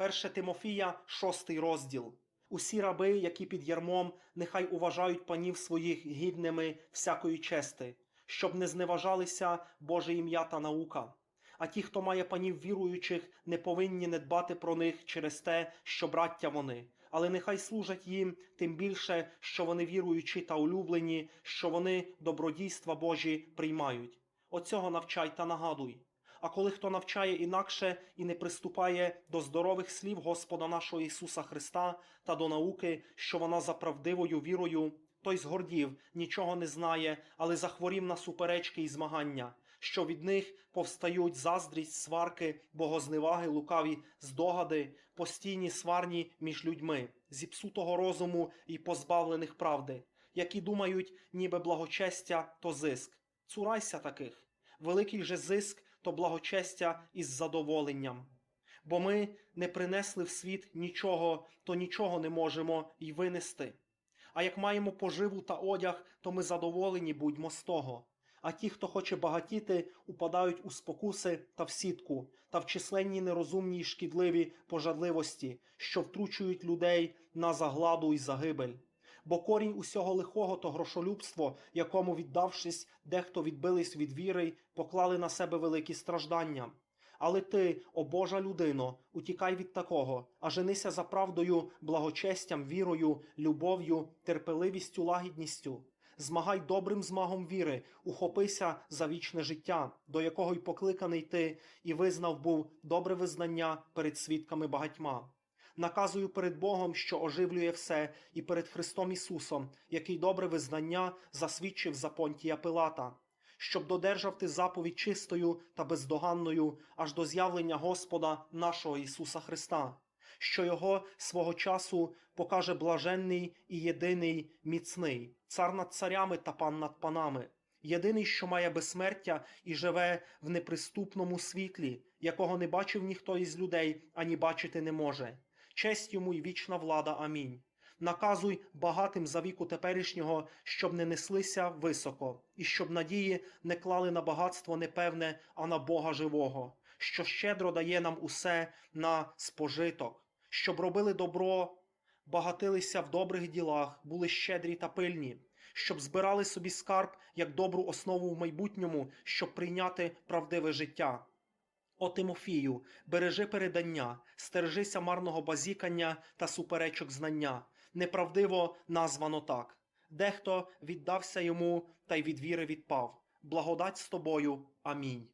1 Тимофія, 6 розділ. Усі раби, які під ярмом, нехай уважають панів своїх гідними всякої чести, щоб не зневажалися Боже ім'я та наука. А ті, хто має панів віруючих, не повинні не дбати про них через те, що браття вони, але нехай служать їм тим більше, що вони віруючі та улюблені, що вони добродійства Божі приймають. Оцього навчай та нагадуй. А коли хто навчає інакше і не приступає до здорових слів Господа нашого Ісуса Христа та до науки, що вона за правдивою вірою, той згордів, нічого не знає, але захворів на суперечки і змагання, що від них повстають заздрість, сварки, богозневаги, лукаві здогади, постійні сварні між людьми, зіпсутого розуму і позбавлених правди, які думають, ніби благочестя то зиск. Цурайся таких. Великий же зиск то благочестя із задоволенням. Бо ми не принесли в світ нічого, то нічого не можемо й винести. А як маємо поживу та одяг, то ми задоволені будьмо з того. А ті, хто хоче багатіти, упадають у спокуси та в сітку, та в численні нерозумні й шкідливі пожадливості, що втручують людей на загладу й загибель. Бо корінь усього лихого то грошолюбство, якому, віддавшись, дехто відбились від віри й поклали на себе великі страждання. Але ти, о Божа людино, утікай від такого, а женися за правдою, благочестям, вірою, любов'ю, терпеливістю, лагідністю. Змагай добрим змагом віри, ухопися за вічне життя, до якого й покликаний ти, і визнав був добре визнання перед свідками багатьма. Наказую перед Богом, що оживлює все, і перед Христом Ісусом, який добре визнання засвідчив за Понтія Пилата, щоб додержав ти заповідь чистою та бездоганною аж до з'явлення Господа нашого Ісуса Христа, що Його свого часу покаже блаженний і єдиний міцний, цар над царями та пан над панами. Єдиний, що має безсмертя і живе в неприступному світлі, якого не бачив ніхто із людей, ані бачити не може. Честь йому й вічна влада. Амінь. Наказуй багатим за віку теперішнього, щоб не неслися високо, і щоб надії не клали на багатство непевне, а на Бога живого, що щедро дає нам усе на спожиток, щоб робили добро, багатилися в добрих ділах, були щедрі та пильні, щоб збирали собі скарб як добру основу в майбутньому, щоб прийняти правдиве життя. О Тимофію, бережи передання, стережися марного базікання та суперечок знання, неправдиво названо так. Дехто віддався йому та й від віри відпав. Благодать з тобою. Амінь.